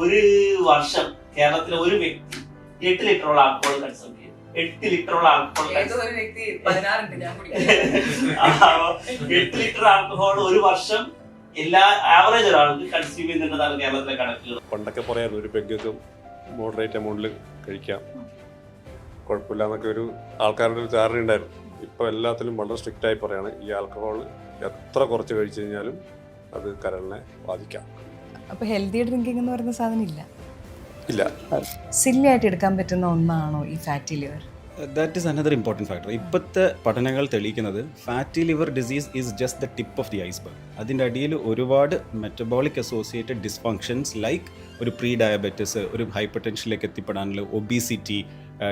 ഒരു വർഷം കേരളത്തിലെ ഒരു വ്യക്തി എട്ട് ലിറ്ററോളം ആൽക്കഹോൾ കൺസ്യൂം ചെയ്യും എട്ട് ലിറ്ററോളം ആൽക്കഹോൾ എട്ട് ലിറ്റർ ആൽക്കഹോൾ ഒരു വർഷം എല്ലാ ആവറേജ് ഒരാൾക്ക് കൺസ്യൂം ചെയ്യുന്നുണ്ടെന്നാണ് കേരളത്തിലെ കണക്കുകൾ. പണ്ടൊക്കെ പറയായിരുന്നു ഒരു പെഗ്ഗൊക്കെ മോഡറേറ്റ് എമൗണ്ടിൽ കഴിക്കാം. കുഴപ്പമില്ല എന്നൊക്കെ ഒരു ആൾക്കാരുടെ ഒരു ധാരണ ഉണ്ടായിരുന്നു. ഇപ്പൊ എല്ലാത്തിലും വളരെ സ്ട്രിക്റ്റ് ആയി പറയാണ് ഈ ആൽക്കഹോൾ എത്ര കുറച്ച് കഴിച്ചു കഴിഞ്ഞാലും അത് കരളിനെ ബാധിക്കാം. അപ്പൊ ഹെൽത്തി ഡ്രിങ്കിങ് എന്ന് പറയുന്ന സാധനം ഇല്ല. ഇല്ല. സില്ലി ആയിട്ട് എടുക്കാൻ പറ്റുന്ന ഒന്നാണോ ഈ fatty liver that is another important factor ഇപ്പോഴത്തെ പഠനങ്ങൾ തെളിയിക്കുന്നത് fatty liver disease is just the tip of the iceberg അതിന്റെ അടിയിൽ ഒരുപാട് മെറ്റബോളിക് അസോസിയേറ്റഡ് ഡിസ്ഫങ്ഷൻസ് ലൈക്ക് ഒരു പ്രീ ഡയബറ്റിസ് ഒരു ഹൈപ്പർ ടെൻഷനിലേക്ക് എത്തിപ്പെടാനുള്ള ഒബീസിറ്റി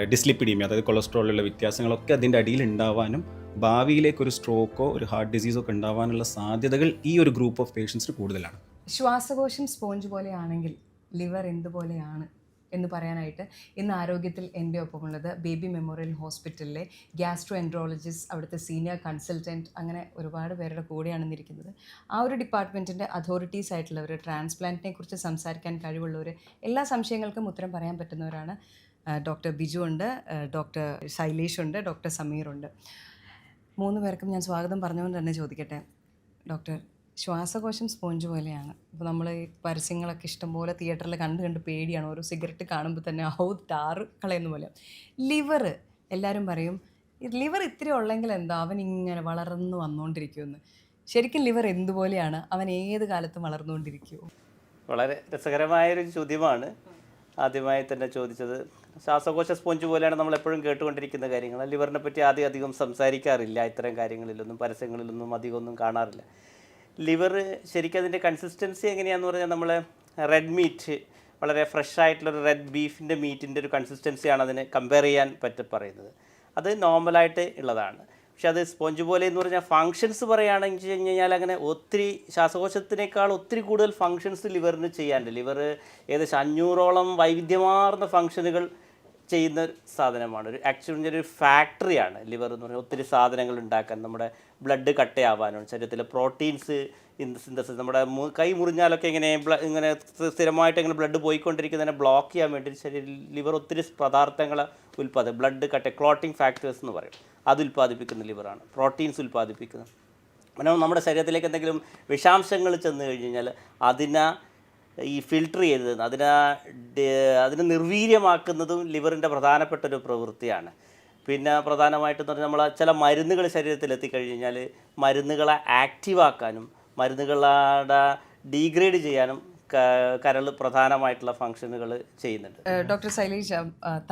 ഡിസ്ലിപ്പിഡീമിയ അതായത് കൊളസ്ട്രോളിലുള്ള വ്യത്യാസങ്ങളൊക്കെ അതിന്റെ അടിയിൽ ഉണ്ടാവാനും ഭാവിയിലേക്ക് ഒരു സ്ട്രോക്കോ ഒരു ഹാർട്ട് ഡിസീസോ ഒക്കെ ഉണ്ടാവാനുള്ള സാധ്യതകൾ ഈ ഒരു ഗ്രൂപ്പ് ഓഫ് പേഷ്യൻസിന് കൂടുതലാണ്. ശ്വാസകോശം സ്പോഞ്ച് പോലെയാണെങ്കിൽ ലിവർ എന്തുപോലെയാണ് എന്ന് പറയാനായിട്ട് ഇന്ന് ആരോഗ്യത്തിൽ എന്റെ ഒപ്പമുള്ളത് ബേബി മെമ്മോറിയൽ ഹോസ്പിറ്റലിലെ ഗ്യാസ്ട്രോ എൻട്രോളജിസ്റ്റ് അവിടുത്തെ സീനിയർ കൺസൾട്ടന്റ് അങ്ങനെ ഒരുപാട് പേരുടെ കൂടെയാണ് ഇന്നിരിക്കുന്നത് ആ ഒരു ഡിപ്പാർട്ട്മെന്റിന്റെ അതോറിറ്റീസ് ആയിട്ടുള്ളവർ ട്രാൻസ്പ്ലാന്റിനെ കുറിച്ച് സംസാരിക്കാൻ കഴിവുള്ളവർ എല്ലാ സംശയങ്ങൾക്കും ഉത്തരം പറയാൻ പറ്റുന്നവരാണ് ഡോക്ടർ ബിജു ഉണ്ട് ഡോക്ടർ ശൈലേഷ് ഉണ്ട് ഡോക്ടർ സമീർ ഉണ്ട്. മൂന്ന് പേർക്കും ഞാൻ സ്വാഗതം പറഞ്ഞുകൊണ്ട് തന്നെ ചോദിക്കട്ടെ? ഡോക്ടർ ശ്വാസകോശം സ്പോഞ്ച് പോലെയാണ്. ഇപ്പോൾ നമ്മൾ ഈ പരസ്യങ്ങളൊക്കെ ഇഷ്ടംപോലെ തിയേറ്ററിൽ കണ്ട് കണ്ട് പേടിയാണ്. ഓരോ സിഗരറ്റ് കാണുമ്പോൾ തന്നെ ഔ ടാറ് കളയുന്ന പോലെ. ലിവർ എല്ലാവരും പറയും ലിവർ ഇത്തിരി ഉള്ളെങ്കിൽ എന്താ? അവൻ ഇങ്ങനെ വളർന്നു വന്നുകൊണ്ടിരിക്കുമെന്ന് ശരിക്കും ലിവർ എന്തുപോലെയാണ്? അവൻ ഏത് കാലത്തും വളർന്നുകൊണ്ടിരിക്കുമോ വളരെ രസകരമായൊരു ചോദ്യമാണ്. ആദ്യമായി തന്നെ ചോദിച്ചത് ശ്വാസകോശ സ്പോഞ്ച് പോലെയാണ് നമ്മൾ എപ്പോഴും കേട്ടുകൊണ്ടിരിക്കുന്ന കാര്യങ്ങൾ. ലിവറിനെ പറ്റി ആദ്യം അധികം സംസാരിക്കാറില്ല. ഇത്തരം കാര്യങ്ങളിലൊന്നും പരസ്യങ്ങളിലൊന്നും അധികമൊന്നും കാണാറില്ല. ലിവർ ശരിക്കും അതിന്റെ കൺസിസ്റ്റൻസി എങ്ങനെയാന്ന് പറഞ്ഞാൽ നമ്മൾ റെഡ് മീറ്റ് വളരെ ഫ്രഷ് ആയിട്ടുള്ളൊരു റെഡ് ബീഫിന്റെ മീറ്റിന്റെ ഒരു കൺസിസ്റ്റൻസിയാണ് അതിന് കമ്പയർ ചെയ്യാൻ പറ്റി പറയുന്നത്. അത് നോർമലായിട്ട് ഉള്ളതാണ്. പക്ഷെ അത് സ്പോഞ്ച് പോലെ എന്ന് പറഞ്ഞാൽ ഫങ്ഷൻസ് പറയുകയാണെങ്കിൽ വെച്ച് കഴിഞ്ഞാൽ അങ്ങനെ ഒത്തിരി ശ്വാസകോശത്തിനേക്കാൾ ഒത്തിരി കൂടുതൽ ഫങ്ഷൻസ് ലിവറിന് ചെയ്യാനുണ്ട്. ലിവർ ഏകദേശം അഞ്ഞൂറോളം വൈവിധ്യമാർന്ന ഫങ്ഷനുകൾ ചെയ്യുന്ന ഒരു സാധനമാണ്. ഒരു ആക്ച്വലി ഒരു ഫാക്ടറിയാണ് ലിവർ എന്ന് പറഞ്ഞാൽ ഒത്തിരി സാധനങ്ങൾ ഉണ്ടാക്കാൻ നമ്മുടെ ബ്ലഡ് കട്ടയാവാനും ശരീരത്തിലെ പ്രോട്ടീൻസ് സിന്തസിസ് നമ്മുടെ കൈ മുറിഞ്ഞാലൊക്കെ ഇങ്ങനെ ഇങ്ങനെ സ്ഥിരമായിട്ട് ഇങ്ങനെ ബ്ലഡ് പോയിക്കൊണ്ടിരിക്കുന്നതിനെ ബ്ലോക്ക് ചെയ്യാൻ വേണ്ടി ശരീര ലിവർ ഒത്തിരി പദാർത്ഥങ്ങൾ ഉൽപ്പാദി ബ്ലഡ് കട്ട ക്ലോട്ടിംഗ് ഫാക്ടേഴ്സ് എന്ന് പറയും. അത് ഉൽപ്പാദിപ്പിക്കുന്ന ലിവറാണ് പ്രോട്ടീൻസ് ഉൽപ്പാദിപ്പിക്കുന്നത് അങ്ങനെ നമ്മുടെ ശരീരത്തിലേക്ക് എന്തെങ്കിലും വിഷാംശങ്ങൾ ചെന്ന് കഴിഞ്ഞ് കഴിഞ്ഞാൽ അതിനെ ഈ ഫിൽട്ടർ ചെയ്തത് അതിനെ അതിനെ നിർവീര്യമാക്കുന്നതും ലിവറിന്റെ പ്രധാനപ്പെട്ട ഒരു പ്രവൃത്തിയാണ്. പിന്നെ പ്രധാനമായിട്ടെന്ന് പറഞ്ഞാൽ നമ്മൾ ചില മരുന്നുകൾ ശരീരത്തിൽ എത്തിക്കഴിഞ്ഞാൽ കഴിഞ്ഞാൽ മരുന്നുകളെ ആക്റ്റീവാക്കാനും മരുന്നുകളുടെ ഡീഗ്രേഡ് ചെയ്യാനും കരൾ പ്രധാനമായിട്ടുള്ള ഫങ്ഷനുകൾ ചെയ്യുന്നുണ്ട്. ഡോക്ടർ ശൈലേഷ്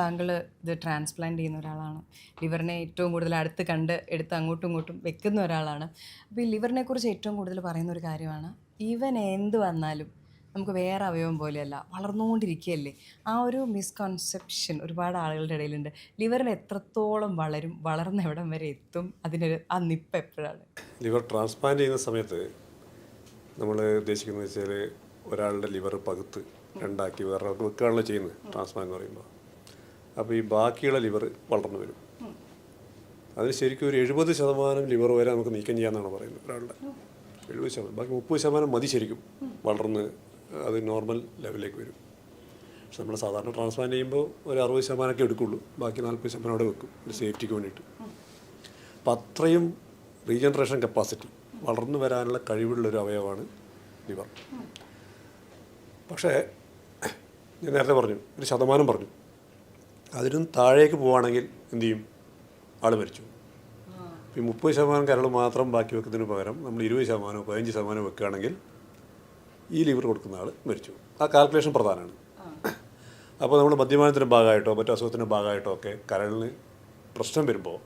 താങ്കൾ ഇത് ട്രാൻസ്പ്ലാന്റ് ചെയ്യുന്ന ഒരാളാണ്. ലിവറിനെ ഏറ്റവും കൂടുതൽ അടുത്ത് കണ്ട് എടുത്ത് അങ്ങോട്ടും ഇങ്ങോട്ടും വെക്കുന്ന ഒരാളാണ്. അപ്പോൾ ഈ ലിവറിനെ കുറിച്ച് ഏറ്റവും കൂടുതൽ പറയുന്ന ഒരു കാര്യമാണ് ഈവൻ എന്ത് വന്നാലും നമുക്ക് വേറെ അവയവം പോലെയല്ല വളർന്നുകൊണ്ടിരിക്കുകയല്ലേ? ആ ഒരു മിസ്കൺസെപ്ഷൻ ഒരുപാട് ആളുകളുടെ ഇടയിലുണ്ട്. ലിവറിൽ എത്രത്തോളം വളരും വളർന്ന എവിടം വരെ എത്തും? അതിനൊരു ആ നിപ്പ് എപ്പോഴാണ്? ലിവർ ട്രാൻസ്പ്ലാന്റ് ചെയ്യുന്ന സമയത്ത് നമ്മൾ ഉദ്ദേശിക്കുന്നത് വെച്ചാൽ ഒരാളുടെ ലിവർ പകുത്ത് രണ്ടാക്കി വേറെ വെക്കുകയാണല്ലോ ചെയ്യുന്നത് ട്രാൻസ്പ്ലാന്റ് എന്ന് പറയുമ്പോൾ അപ്പോൾ ഈ ബാക്കിയുള്ള ലിവർ വളർന്നു വരും. അതിന് ശരിക്കും ഒരു എഴുപത് ശതമാനം ലിവർ വരെ നമുക്ക് നീക്കം ചെയ്യാമെന്നാണ് പറയുന്നത് ഒരാളുടെ. എഴുപത് ശതമാനം ബാക്കി മുപ്പത് ശതമാനം മതി ശരിക്കും വളർന്ന് അത് നോർമൽ ലെവലിലേക്ക് വരും. പക്ഷെ നമ്മൾ സാധാരണ ട്രാൻസ്പ്ലാന്റ് ചെയ്യുമ്പോൾ ഒരു അറുപത് ശതമാനമൊക്കെ എടുക്കുള്ളൂ. ബാക്കി നാൽപ്പത് ശതമാനം അവിടെ വെക്കും സേഫ്റ്റിക്ക് വേണ്ടിയിട്ട്. അപ്പം അത്രയും റീജനറേഷൻ കപ്പാസിറ്റി വളർന്നു വരാനുള്ള കഴിവുള്ള ഒരു അവയവമാണ് ലിവർ പക്ഷേ ഞാൻ നേരത്തെ പറഞ്ഞു ഒരു ശതമാനം പറഞ്ഞു. അതിനും താഴേക്ക് പോവുകയാണെങ്കിൽ എന്തു ചെയ്യും? ആൾ മരിച്ചു. ഈ മുപ്പത് ശതമാനം കരൾ മാത്രം ബാക്കി വെക്കുന്നതിന് പകരം നമ്മൾ ഇരുപത് ശതമാനമോ പതിനഞ്ച് ശതമാനം വെക്കുകയാണെങ്കിൽ ഈ ലിവർ കൊടുക്കുന്ന ആൾ മരിച്ചു. ആ കാൽക്കുലേഷൻ പ്രധാനമാണ് അപ്പോൾ നമ്മൾ മദ്യപാനത്തിന്റെ ഭാഗമായിട്ടോ മറ്റു അസുഖത്തിന്റെ ഭാഗമായിട്ടോ ഒക്കെ കരളിന് പ്രശ്നം വരുമ്പോൾ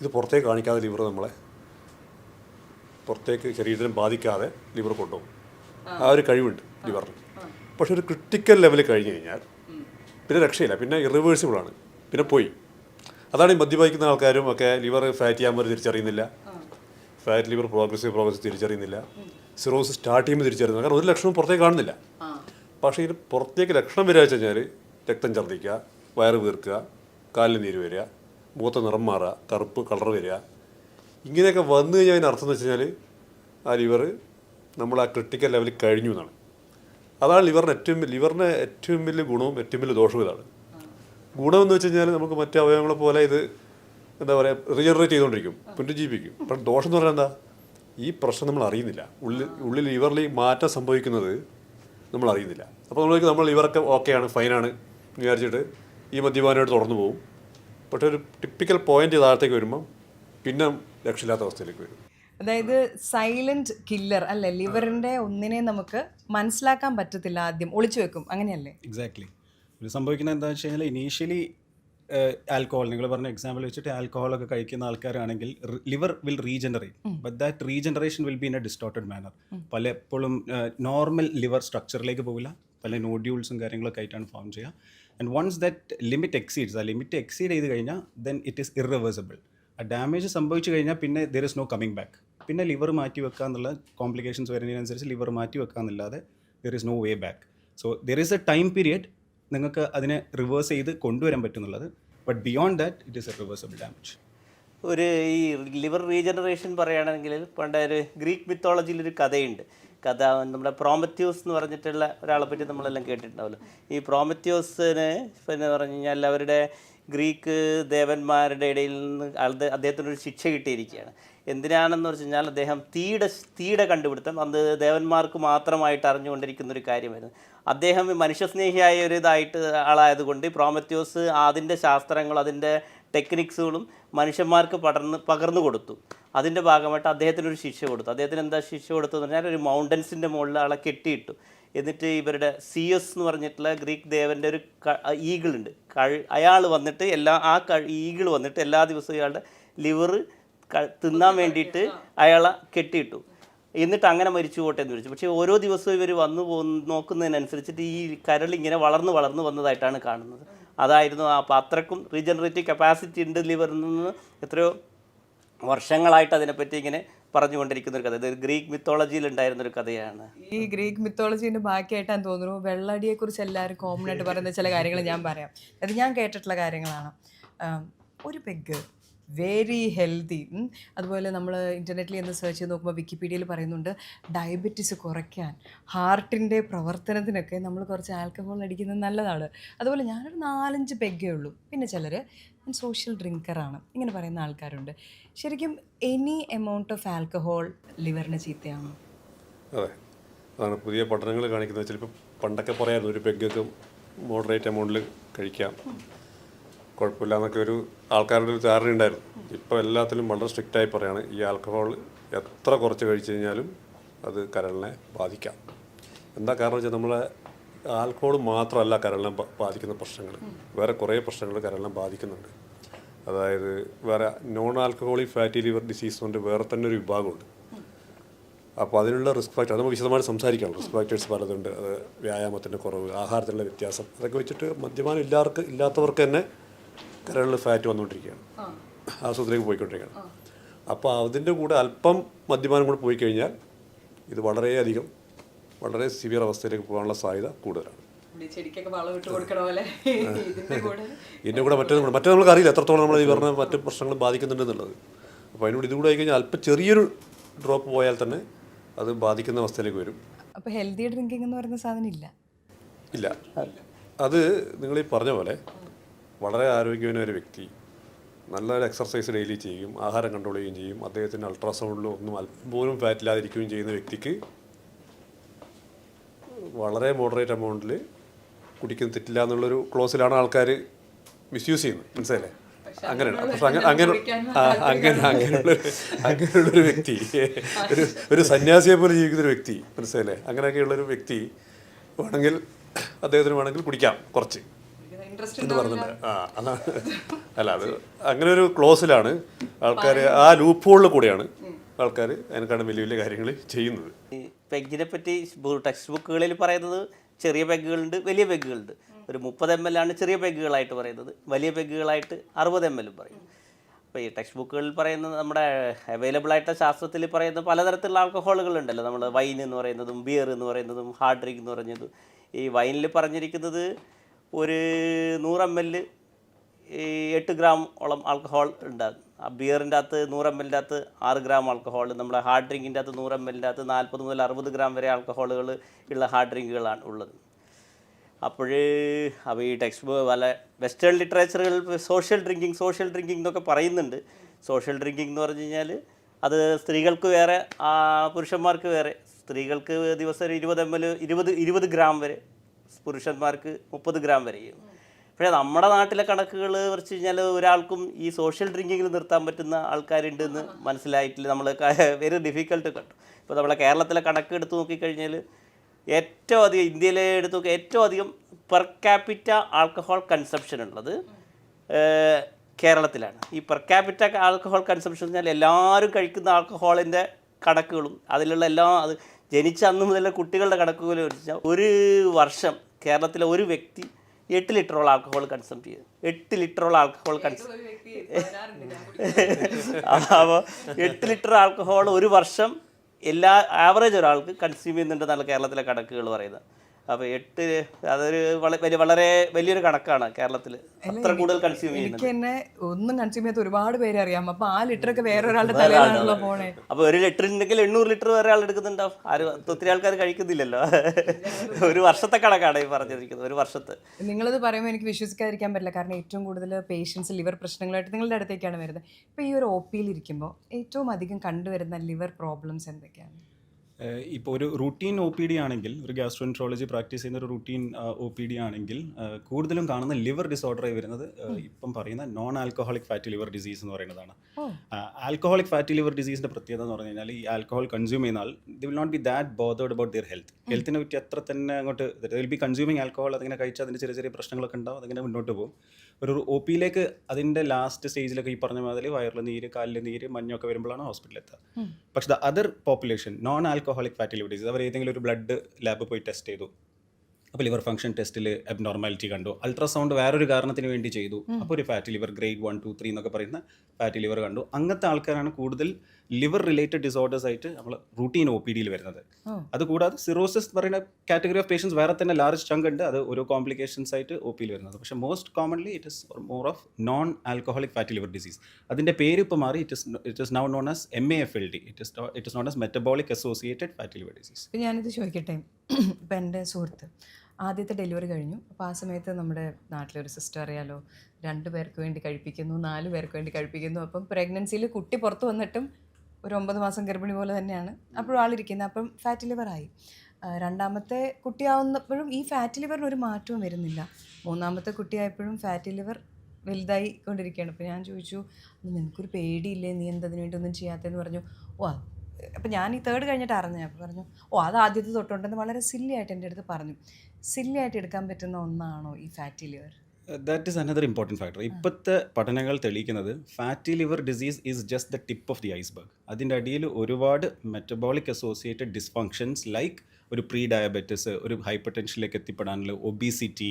ഇത് പുറത്തേക്ക് കാണിക്കാതെ ലിവർ നമ്മളെ പുറത്തേക്ക് ശരീരത്തിനെ ബാധിക്കാതെ ലിവർ കൊണ്ടുപോകും. ആ ഒരു കഴിവുണ്ട് ലിവറിന് പക്ഷെ ഒരു ക്രിട്ടിക്കൽ ലെവൽ കഴിഞ്ഞ് കഴിഞ്ഞാൽ പിന്നെ രക്ഷയില്ല. പിന്നെ ഇറിവേഴ്സിബിൾ ആണ്. പിന്നെ പോയി. അതാണ് ഈ മദ്യപിക്കുന്ന ആൾക്കാരും ഒക്കെ ലിവർ ഫാറ്റി ആകുമ്പോൾ തിരിച്ചറിയുന്നില്ല. ഫാറ്റ് ലിവർ പ്രോഗ്രസീവ് പ്രോഗ്രസ് തിരിച്ചറിയുന്നില്ല. സിറോസ് സ്റ്റാർട്ട് ചെയ്യുമ്പോൾ തിരിച്ചറിയുന്നില്ല. കാരണം ഒരു ലക്ഷണവും പുറത്തേക്ക് കാണുന്നില്ല. പക്ഷേ ഇത് പുറത്തേക്ക് ലക്ഷണം വരിക വെച്ച് കഴിഞ്ഞാൽ രക്തം ഛർദ്ദിക്കുക വയറ് വീർക്കുക കാലിൽ നീര് വരിക മുഖത്ത് നിറം മാറുക കറുപ്പ് കളർ വരിക. ഇങ്ങനെയൊക്കെ വന്നു കഴിഞ്ഞാൽ അതിന് അർത്ഥം എന്ന് വെച്ച് കഴിഞ്ഞാൽ ആ ലിവർ നമ്മൾ ആ ക്രിട്ടിക്കൽ ലെവലിൽ കഴിഞ്ഞു എന്നാണ്. അതാണ് ലിവറിന് ഏറ്റവും ലിവറിന് ഏറ്റവും വലിയ ഗുണവും ഏറ്റവും വലിയ ദോഷവും ഇതാണ്. ഗുണമെന്ന് വെച്ച് കഴിഞ്ഞാൽ നമുക്ക് മറ്റു അവയവങ്ങളെ പോലെ ഇത് എന്താ പറയുക റീജനറേറ്റ് ചെയ്തുകൊണ്ടിരിക്കും പുനരുജ്ജീവിക്കും പക്ഷെ ദോഷം എന്ന് പറഞ്ഞാൽ എന്താ? ഈ പ്രശ്നം നമ്മൾ അറിയുന്നില്ല. ഉള്ളിൽ ഉള്ളിൽ ലിവറിൽ മാറ്റം സംഭവിക്കുന്നത് നമ്മൾ അറിയുന്നില്ല. അപ്പോൾ നമ്മൾ നമ്മൾ ലിവറൊക്കെ ആണ് ഫൈനാണ് എന്ന് വിചാരിച്ചിട്ട് ഈ മദ്യപാനമായിട്ട് തുടർന്നു പോകും പക്ഷെ ഒരു ടിപ്പിക്കൽ പോയിന്റ് താഴത്തേക്ക് വരുമ്പോൾ പിന്നെ രക്ഷയില്ലാത്ത അവസ്ഥയിലേക്ക് വരും. അതായത് സൈലന്റ് കില്ലർ അല്ലെ? ലിവറിന്റെ ഒന്നിനെ നമുക്ക് മനസ്സിലാക്കാൻ പറ്റത്തില്ല ആദ്യം. ഒളിച്ചു വെക്കും. അങ്ങനെയല്ലേ? എക്സാക്ട്ലി ഇത് സംഭവിക്കുന്നത് എന്താണെന്ന് വെച്ച് കഴിഞ്ഞാൽ ഇനീഷ്യലി ആൽക്കഹോൾ നിങ്ങൾ പറഞ്ഞ എക്സാമ്പിൾ വെച്ചിട്ട് ആൽക്കഹോൾ ഒക്കെ കഴിക്കുന്ന ആൾക്കാരാണെങ്കിൽ liver will regenerate but that regeneration will be in a distorted manner പലപ്പോഴും നോർമൽ ലിവർ സ്ട്രക്ചറിലേക്ക് പോകില്ല പല നോഡ്യൂൾസും കാര്യങ്ങളൊക്കെ ആയിട്ടാണ് ഫോം ചെയ്യുക. And once that limit exceeds ആ ലിമിറ്റ് എക്സീഡ് ചെയ്ത് കഴിഞ്ഞാൽ ദെൻ ഇറ്റ് ഈസ് ഇറിവേഴ്സിബിൾ ആ ഡാമേജ് സംഭവിച്ചു കഴിഞ്ഞാൽ പിന്നെ there is no coming back പിന്നെ ലിവർ മാറ്റി വെക്കുക എന്നുള്ള കോംപ്ലിക്കേഷൻസ് വരുന്നതിനനുസരിച്ച് ലിവർ മാറ്റി വെക്കുക എന്നല്ലാതെ there is no way back so there is a time period നിങ്ങൾക്ക് അതിനെ റിവേഴ്സ് ചെയ്ത് കൊണ്ടുവരാൻ പറ്റുന്നുള്ളത്. But beyond that it is a reversible damage ഒരു ഈ ലിവർ റീജനറേഷൻ പറയുകയാണെങ്കിൽ പണ്ട് ഒരു ഗ്രീക്ക് മിത്തോളജിയിൽ ഒരു കഥയുണ്ട്. കഥ നമ്മുടെ പ്രോമത്യൂസ് എന്ന് പറഞ്ഞിട്ടുള്ള ഒരാളെ പറ്റി നമ്മളെല്ലാം കേട്ടിട്ടുണ്ടാവല്ലോ ഈ പ്രോമത്യൂസിന് പിന്നെ പറഞ്ഞു കഴിഞ്ഞാൽ അവരുടെ ഗ്രീക്ക് ദേവന്മാരുടെ ഇടയിൽ നിന്ന് അദ്ദേഹത്തിനൊരു ശിക്ഷ കിട്ടിയിരിക്കുകയാണ്. എന്തിനാണെന്ന് വെച്ച് കഴിഞ്ഞാൽ അദ്ദേഹം തീട തീട കണ്ടുപിടുത്തം അത് ദേവന്മാർക്ക് മാത്രമായിട്ട് അറിഞ്ഞുകൊണ്ടിരിക്കുന്ന ഒരു കാര്യമായിരുന്നു. അദ്ദേഹം മനുഷ്യസ്നേഹിയായ ഒരു ഇതായിട്ട് ആളായതുകൊണ്ട് പ്രോമത്യോസ് അതിന്റെ ശാസ്ത്രങ്ങൾ അതിന്റെ ടെക്നിക്സുകളും മനുഷ്യന്മാർക്ക് പടർന്ന് പകർന്നു കൊടുത്തു. അതിന്റെ ഭാഗമായിട്ട് അദ്ദേഹത്തിനൊരു ശിക്ഷ കൊടുത്തു. അദ്ദേഹത്തിന് എന്താ ശിക്ഷ കൊടുത്തു എന്ന് പറഞ്ഞാൽ ഒരു മൗണ്ടൻസിന്റെ മുകളിൽ ആളെ കെട്ടിയിട്ടു. എന്നിട്ട് ഇവരുടെ സിയസ് എന്ന് പറഞ്ഞിട്ടുള്ള ഗ്രീക്ക് ദേവന്റെ ഒരു ഈഗിൾ ഉണ്ട്. അയാൾ വന്നിട്ട് എല്ലാ ആ ഈഗിൾ വന്നിട്ട് എല്ലാ ദിവസവും ഇയാളുടെ ലിവർ തിന്നാൻ വേണ്ടിയിട്ട് അയാളെ കെട്ടിയിട്ടു. എന്നിട്ട് അങ്ങനെ മരിച്ചു പോട്ടെ എന്ന് വിളിച്ചു പക്ഷേ ഓരോ ദിവസവും ഇവർ വന്നു പോകുന്ന നോക്കുന്നതിനനുസരിച്ചിട്ട് ഈ കരൾ ഇങ്ങനെ വളർന്ന് വളർന്ന് വന്നതായിട്ടാണ് കാണുന്നത്. അതായിരുന്നു അപ്പോൾ അത്രക്കും റീജനറേറ്റീവ് കപ്പാസിറ്റി ഉണ്ട് ലിവറിൽ നിന്ന്. എത്രയോ വർഷങ്ങളായിട്ട് അതിനെപ്പറ്റി ഇങ്ങനെ പറഞ്ഞുകൊണ്ടിരിക്കുന്ന ഒരു കഥ. ഇത് ഗ്രീക്ക് മിത്തോളജിയിൽ ഉണ്ടായിരുന്ന ഒരു കഥയാണ്. ഈ ഗ്രീക്ക് മിത്തോളജീന്റെ ബാക്കിയായിട്ടാണ് തോന്നുന്നു. വെള്ളടിയെ കുറിച്ച് എല്ലാവരും കോമൺ ആയിട്ട് പറയുന്ന ചില കാര്യങ്ങൾ ഞാൻ പറയാം. അത് ഞാൻ കേട്ടിട്ടുള്ള കാര്യങ്ങളാണ്. ഒരു പെഗ് വെരി ഹെൽത്തി അതുപോലെ നമ്മൾ ഇന്റർനെറ്റിൽ എന്ന് സെർച്ച് ചെയ്ത് നോക്കുമ്പോൾ വിക്കിപീഡിയയിൽ പറയുന്നുണ്ട് ഡയബറ്റീസ് കുറയ്ക്കാൻ ഹാർട്ടിന്റെ പ്രവർത്തനത്തിനൊക്കെ നമ്മൾ കുറച്ച് ആൽക്കഹോൾ അടിക്കുന്നത് നല്ലതാണ്. അതുപോലെ ഞാനൊരു നാലഞ്ച് പെഗ്ഗേ ഉള്ളൂ. പിന്നെ ചിലർ ഞാൻ സോഷ്യൽ ഡ്രിങ്കറാണ് ഇങ്ങനെ പറയുന്ന ആൾക്കാരുണ്ട്. ശരിക്കും എനി എമൗണ്ട് ഓഫ് ആൽക്കഹോൾ ലിവറിന് ചീത്തയാണോ? അതെ. അതാണ് പുതിയ പഠനങ്ങൾ കാണിക്കുന്നത്. ചിലപ്പോൾ പണ്ടൊക്കെ പറയായിരുന്നു ഒരു പെഗ്ഗൊക്കെ മോഡറേറ്റ് എമൗണ്ടിൽ കഴിക്കാം. കുഴപ്പമില്ല എന്നൊക്കെ ഒരു ആൾക്കാരുടെ ഒരു ധാരണ ഉണ്ടായിരുന്നു. ഇപ്പോൾ എല്ലാത്തിലും വളരെ സ്ട്രിക്റ്റായി പറയാണ് ഈ ആൽക്കഹോൾ എത്ര കുറച്ച് കഴിച്ചു കഴിഞ്ഞാലും അത് കരളിനെ ബാധിക്കാം. എന്താ കാരണം വെച്ചാൽ നമ്മളെ ആൽക്കഹോൾ മാത്രമല്ല കരളിനെ ബാധിക്കുന്ന പ്രശ്നങ്ങൾ. വേറെ കുറേ പ്രശ്നങ്ങൾ കരളിനെ ബാധിക്കുന്നുണ്ട്. അതായത് വേറെ non alcoholic fatty liver disease കൊണ്ട് വേറെ തന്നെ ഒരു വിഭാഗമുണ്ട്. അപ്പോൾ അതിനുള്ള റിസ്ക് ഫാക്ടർ അത് നമുക്ക് വിശദമായിട്ട് സംസാരിക്കാം റിസ്ക് ഫാക്ടേഴ്സ് പലതുണ്ട്. അത് വ്യായാമത്തിന്റെ കുറവ് ആഹാരത്തിലുള്ള വ്യത്യാസം അതൊക്കെ വെച്ചിട്ട് മദ്യപാനം ഇല്ലാർക്ക് ഇല്ലാത്തവർക്ക് തന്നെ കരളിൽ ഫാറ്റ് വന്നുകൊണ്ടിരിക്കുകയാണ്. ആശുപത്രിയിലേക്ക് പോയിക്കൊണ്ടിരിക്കുകയാണ്. അപ്പോൾ അതിന്റെ കൂടെ അല്പം മദ്യപാനം കൂടെ പോയി കഴിഞ്ഞാൽ ഇത് വളരെയധികം വളരെ സിവിയർ അവസ്ഥയിലേക്ക് പോകാനുള്ള സാധ്യത കൂടുതലാണ്. ചെടിക്കൊക്കെ വളം ഇട്ട് കൊടുക്കണ പോലെ ഇതിന്റെ കൂടെ. ഇതിന്റെ കൂടെ മറ്റേ കൂടെ മറ്റേ നമുക്ക് അറിയില്ല. എത്രത്തോളം നമ്മൾ ഈ പറഞ്ഞ മറ്റു പ്രശ്നങ്ങളും ബാധിക്കുന്നുണ്ടെന്നുള്ളത് അപ്പോൾ അതിനോട് ഇതുകൂടെ ആയി കഴിഞ്ഞാൽ അല്പം ചെറിയൊരു ഡ്രോപ്പ് പോയാൽ തന്നെ അത് ബാധിക്കുന്ന അവസ്ഥയിലേക്ക് വരും. അപ്പോൾ ഹെൽത്തി ഡ്രിങ്കിങ് എന്ന് പറയുന്ന സാധനം ഇല്ല? ഇല്ല. അത് നിങ്ങൾ ഈ പറഞ്ഞ പോലെ വളരെ ആരോഗ്യവാനായ ഒരു വ്യക്തി നല്ലൊരു എക്സർസൈസ് ഡെയിലി ചെയ്യും ആഹാരം കൺട്രോൾ ചെയ്യുകയും ചെയ്യും. അദ്ദേഹത്തിന്റെ അൾട്രാസൗണ്ടിലും ഒന്നും അല്പം പോലും ഫാറ്റില്ലാതിരിക്കുകയും ചെയ്യുന്ന വ്യക്തിക്ക് വളരെ മോഡറേറ്റ് എമൗണ്ടിൽ കുടിക്കുന്ന തെറ്റില്ല എന്നുള്ളൊരു ക്ലോസിലാണ് ആൾക്കാർ മിസ്യൂസ് ചെയ്യുന്നത്. മനസ്സിലല്ലേ അങ്ങനെയാണ്. പക്ഷെ അങ്ങനെ അങ്ങനെ ആ, അങ്ങനെ അങ്ങനെയുള്ള അങ്ങനെയുള്ളൊരു വ്യക്തി. ഒരു ഒരു സന്യാസിയെ പോലെ ജീവിക്കുന്ന ഒരു വ്യക്തി. മനസ്സിലല്ലേ അങ്ങനെയൊക്കെയുള്ളൊരു വ്യക്തി വേണമെങ്കിൽ അദ്ദേഹത്തിന് വേണമെങ്കിൽ കുടിക്കാം കുറച്ച്. എന്ന് പറഞ്ഞിട്ട്. ആ അതാണ് അല്ല അത് അങ്ങനെ ഒരു ക്ലോസിലാണ് ആൾക്കാർ ആ ലൂപ്പ് ഹോളിൽ കൂടെയാണ് ആൾക്കാർ അതിനെക്കാളും വലിയ വലിയ കാര്യങ്ങൾ ചെയ്യുന്നത്. പെഗിനെ പറ്റി ടെക്സ്റ്റ് ബുക്കുകളിൽ പറയുന്നത് ചെറിയ പെഗുകളുണ്ട് വലിയ പെഗുകളുണ്ട്. ഒരു മുപ്പത് എം എൽ ആണ് ചെറിയ പെഗുകളായിട്ട് പറയുന്നത്. വലിയ പെഗുകളായിട്ട് അറുപത് എം എല്ലും പറയും. അപ്പോൾ ഈ ടെക്സ്റ്റ് ബുക്കുകളിൽ പറയുന്ന നമ്മുടെ അവൈലബിൾ ആയിട്ടുള്ള ശാസ്ത്രത്തിൽ പറയുന്ന പലതരത്തിലുള്ള ആൽക്കഹോളുകൾ ഉണ്ടല്ലോ. നമ്മൾ വൈൻ എന്ന് പറയുന്നതും ബിയർ എന്ന് പറയുന്നതും ഹാർഡ് ഡ്രിങ്ക് എന്ന് പറയുന്നതും. ഈ വൈനിൽ പറഞ്ഞിരിക്കുന്നത് ഒരു നൂറ് എം എൽ എട്ട് ഗ്രാം ഓളം ആൽക്കഹോൾ ഉണ്ടാകും. ബിയറിന്റെ അകത്ത് നൂറ് എം എല്ലിന്റെ അകത്ത് ആറ് ഗ്രാം ആൽക്കഹോൾ നമ്മുടെ ഹാർഡ് ഡ്രിങ്കിന്റെ അകത്ത് നൂറ് എം എല്ലിന്റെ അകത്ത് നാൽപ്പത് മുതൽ അറുപത് ഗ്രാം വരെ ആൽക്കഹോളുകൾ ഉള്ള ഹാർഡ് ഡ്രിങ്കുകളാണ് ഉള്ളത്. അപ്പോൾ അപ്പോൾ ഈ ടെക്സ്റ്റ് ബുക്ക് പല വെസ്റ്റേൺ ലിറ്ററേച്ചറുകളിൽ സോഷ്യൽ ഡ്രിങ്കിങ് സോഷ്യൽ ഡ്രിങ്കിങ് എന്നൊക്കെ പറയുന്നുണ്ട്. സോഷ്യൽ ഡ്രിങ്കിങ് എന്ന് പറഞ്ഞു കഴിഞ്ഞാൽ അത് സ്ത്രീകൾക്ക് വേറെ പുരുഷന്മാർക്ക് വേറെ. സ്ത്രീകൾക്ക് ദിവസം ഇരുപത് എം എൽ ഇരുപത് ഇരുപത് ഗ്രാം വരെ പുരുഷന്മാർക്ക് മുപ്പത് ഗ്രാം വരെ ചെയ്യും. പക്ഷേ നമ്മുടെ നാട്ടിലെ കണക്കുകൾ വെച്ച് കഴിഞ്ഞാൽ ഒരാൾക്കും ഈ സോഷ്യൽ ഡ്രിങ്കിങ്ങിൽ നിർത്താൻ പറ്റുന്ന ആൾക്കാരുണ്ട് എന്ന് മനസ്സിലായിട്ടില്ല നമ്മൾ വെരി ഡിഫിക്കൽട്ട് കണ്ടു. ഇപ്പോൾ നമ്മളെ കേരളത്തിലെ കണക്ക് എടുത്ത് നോക്കിക്കഴിഞ്ഞാൽ ഏറ്റവും അധികം ഇന്ത്യയിലെ എടുത്ത് നോക്കി ഏറ്റവും അധികം പെർ ക്യാപിറ്റ ആൽക്കഹോൾ കൺസംഷൻ ഉള്ളത് കേരളത്തിലാണ്. ഈ പെർ ക്യാപിറ്റ ആൽക്കഹോൾ കൺസംഷൻ എന്ന് പറഞ്ഞാൽ എല്ലാവരും കഴിക്കുന്ന ആൽക്കഹോളിന്റെ കണക്കുകളും അതിലുള്ള എല്ലാ അത് ജനിച്ച അന്ന് മുതലുള്ള കുട്ടികളുടെ കണക്കുകൾ വെച്ചാൽ ഒരു വർഷം കേരളത്തിലെ ഒരു വ്യക്തി എട്ട് ലിറ്ററോളം ആൽക്കഹോൾ കൺസ്യൂം ചെയ്യും എട്ട് ലിറ്ററോളം ആൽക്കഹോൾ കൺസം അപ്പോൾ എട്ട് ലിറ്റർ ആൽക്കഹോൾ ഒരു വർഷം എല്ലാ ആവറേജ് ഒരാൾക്ക് കൺസ്യൂം ചെയ്യുന്നുണ്ടെന്നാണ് കേരളത്തിലെ കണക്കുകൾ പറയുന്നത്. അപ്പോൾ എട്ട് അതൊരു വളരെ വലിയ- വളരെ വലിയൊരു കണക്കാണ് കേരളത്തിൽ അത്ര കൂടുതൽ കൺസ്യൂം ചെയ്യുന്നുണ്ട്. എനിക്ക് തന്നെ ഒന്നും കൺസ്യൂം ചെയ്യാത്ത ഒരുപാട് പേരെ അറിയാം. അപ്പൊ ആ ലിറ്റർ ഒക്കെ വേറെ ഒരാളുടെ തലയിലാണല്ലോ പോണേ. അപ്പോൾ ഒരു ലിറ്റർ ഉണ്ടെങ്കിൽ എണ്ണൂറ് ലിറ്റർ വേറെ ആൾ എടുക്കുന്നുണ്ടാവും. ആര് ഒത്തിരി ആൾക്കാർ കഴിക്കുന്നില്ലല്ലോ. ഒരു വർഷത്തെ കണക്കാണ് ഈ പറഞ്ഞിരിക്കുന്നത്. ഒരു വർഷത്തെ. നിങ്ങളത് പറയുമ്പോൾ എനിക്ക് വിശ്വസിക്കാതിരിക്കാൻ പറ്റില്ല. കാരണം ഏറ്റവും കൂടുതൽ പേഷ്യൻസ് ലിവർ പ്രശ്നങ്ങളായിട്ട് നിങ്ങളുടെ അടുത്തേക്കാണ് വരുന്നത്. ഇപ്പോൾ ഈ ഒരു ഒ പിയിൽ ഇരിക്കുമ്പോൾ ഏറ്റവും അധികം കണ്ടുവരുന്ന ലിവർ പ്രോബ്ലംസ് എന്തൊക്കെയാണ്? ഇപ്പോൾ ഒരു റൂട്ടീൻ ഒ പി ഡി ആണെങ്കിൽ ഒരു ഗ്യാസ്ട്രോൻട്രോളജി പ്രാക്ടീസ് ചെയ്യുന്ന ഒരു റൂട്ടീൻ ഒ പി ഡി ആണെങ്കിൽ കൂടുതലും കാണുന്ന ലിവർ ഡിസോർഡറായി വരുന്നത് ഇപ്പം പറയുന്ന non alcoholic fatty liver disease എന്ന് പറയുന്നതാണ്. ആൽക്കഹോളിക് ഫാറ്റി ലിവർ ഡിസീസിന്റെ പ്രത്യേകത എന്ന് പറഞ്ഞു കഴിഞ്ഞാൽ ഈ alcohol consume ചെയ്യുന്നാൽ they will not be that bothered about their health ഹെൽത്തിനെ പറ്റി അത്ര തന്നെ അങ്ങോട്ട് വിൽ ബി കൺസ്യൂമിങ് ആൽക്കഹോൾ അതിങ്ങനെ കഴിച്ചാൽ അതിന്റെ ചെറിയ ചെറിയ പ്രശ്നങ്ങളൊക്കെ ഉണ്ടാവും അതിങ്ങനെ മുന്നോട്ട് പോകും. ഒരു ഒ പിയിലേക്ക് അതിന്റെ ലാസ്റ്റ് സ്റ്റേജിലൊക്കെ ഈ പറഞ്ഞ മാതിരി വയറിൽ നീര് കാലിൽ നീര് മഞ്ഞൊക്കെ വരുമ്പോഴാണ് ഹോസ്പിറ്റലിൽ എത്തുക. പക്ഷെ the other population non alcoholic fatty liver disease അവർ ഏതെങ്കിലും ഒരു ബ്ലഡ് ലാബ് പോയി ടെസ്റ്റ് ചെയ്തു. അപ്പോൾ ലിവർ ഫംഗ്ഷൻ ടെസ്റ്റിൽ അബ്നോർമാലിറ്റി കണ്ടു. അൾട്രാസൗണ്ട് വേറൊരു കാരണത്തിന് വേണ്ടി ചെയ്തു. അപ്പോൾ ഒരു fatty liver grade one two three എന്നൊക്കെ പറയുന്ന ഫാറ്റി ലിവർ കണ്ടു. അങ്ങനത്തെ ആൾക്കാരാണ് കൂടുതൽ ലിവർ റിലേറ്റഡ് ഡിസോർഡേഴ്സ് ആയിട്ട് നമ്മൾ റൂട്ടീൻ ഒ പി ഡിയിൽ വരുന്നത്. അതുകൂടാതെ സിറോസിസ് പറയുന്ന കാറ്റഗറി ഓഫ് പേഷ്യൻസ് വേറെ തന്നെ ലാർജ് ചങ്ക് ഉണ്ട്. അത് ഓരോ കോംപ്ലിക്കേഷൻസ് ആയിട്ട് ഒ പിയിൽ വരുന്നത്. പക്ഷെ most commonly it is more of non alcoholic fatty liver disease അതിന്റെ പേര് ഇപ്പോൾ മാറി. It is it is now known as M A F L D it is it is known as metabolic associated fatty liver disease ഞാനിത് ചോദിക്കട്ടെ? ഇപ്പം എന്റെ സുഹൃത്ത് ആദ്യത്തെ ഡെലിവറി കഴിഞ്ഞു. അപ്പോൾ ആ സമയത്ത് നമ്മുടെ നാട്ടിലൊരു സിസ്റ്റർ അറിയാലോ രണ്ട് പേർക്ക് വേണ്ടി കഴിപ്പിക്കുന്നു നാല് പേർക്ക് വേണ്ടി കഴിപ്പിക്കുന്നു. അപ്പം പ്രഗ്നൻസിയിൽ കുട്ടി പുറത്ത് വന്നിട്ടും ഒരു ഒമ്പത് മാസം ഗർഭിണി പോലെ തന്നെയാണ് അപ്പോഴും ആളിരിക്കുന്നത്. അപ്പം ഫാറ്റ് ലിവറായി രണ്ടാമത്തെ കുട്ടിയാവുന്നപ്പോഴും ഈ ഫാറ്റ് ലിവറിന് ഒരു മാറ്റവും വരുന്നില്ല. മൂന്നാമത്തെ കുട്ടിയായപ്പോഴും ഫാറ്റ് ലിവർ വലുതായി കൊണ്ടിരിക്കുകയാണ്. അപ്പോൾ ഞാൻ ചോദിച്ചു "അത് നിനക്കൊരു പേടിയില്ലേ? നീ എന്തതിനു വേണ്ടി ഒന്നും ചെയ്യാത്തതെന്ന്? പറഞ്ഞു ഓ അപ്പം ഞാൻ ഈ തേർഡ് കഴിഞ്ഞിട്ട് അറിഞ്ഞു. അപ്പോൾ പറഞ്ഞു ഓ അത് ആദ്യത്തെ തൊട്ടുണ്ടെന്ന് വളരെ സില്ലിയായിട്ട് എന്റെ അടുത്ത് പറഞ്ഞു. സില്ലിയായിട്ട് എടുക്കാൻ പറ്റുന്ന ഒന്നാണോ ഈ fat liver that is another important factor ഇപ്പോഴത്തെ പഠനങ്ങൾ തെളിയിക്കുന്നത് fatty liver disease is just the tip of the iceberg അതിന്റെ അടിയിൽ ഒരുപാട് മെറ്റബോളിക് അസോസിയേറ്റഡ് ഡിസ്ഫങ്ഷൻസ് ലൈക്ക് ഒരു പ്രീ ഡയബറ്റിസ് ഒരു ഹൈപ്പർ ടെൻഷനിലേക്ക് എത്തിപ്പെടാനുള്ള ഒബീസിറ്റി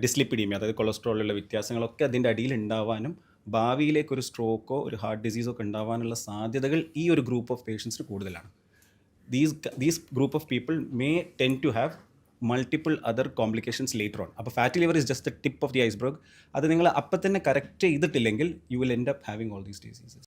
ഡിസ്ലിപ്പിഡീമിയ അതായത് കൊളസ്ട്രോളിലുള്ള വ്യത്യാസങ്ങളൊക്കെ അതിന്റെ അടിയിൽ ഉണ്ടാവാനും ഭാവിയിലേക്ക് ഒരു സ്ട്രോക്കോ ഒരു ഹാർട്ട് ഡിസീസോ ഒക്കെ ഉണ്ടാവാനുള്ള സാധ്യതകൾ ഈ ഒരു ഗ്രൂപ്പ് ഓഫ് പേഷ്യൻസിന് കൂടുതലാണ്. These these group of people may tend to have multiple other complications later on അപ്പോൾ fatty liver is just the tip of the iceberg അത് നിങ്ങൾ അപ്പം തന്നെ കറക്റ്റ് ചെയ്തിട്ടില്ലെങ്കിൽ you will end up having all these diseases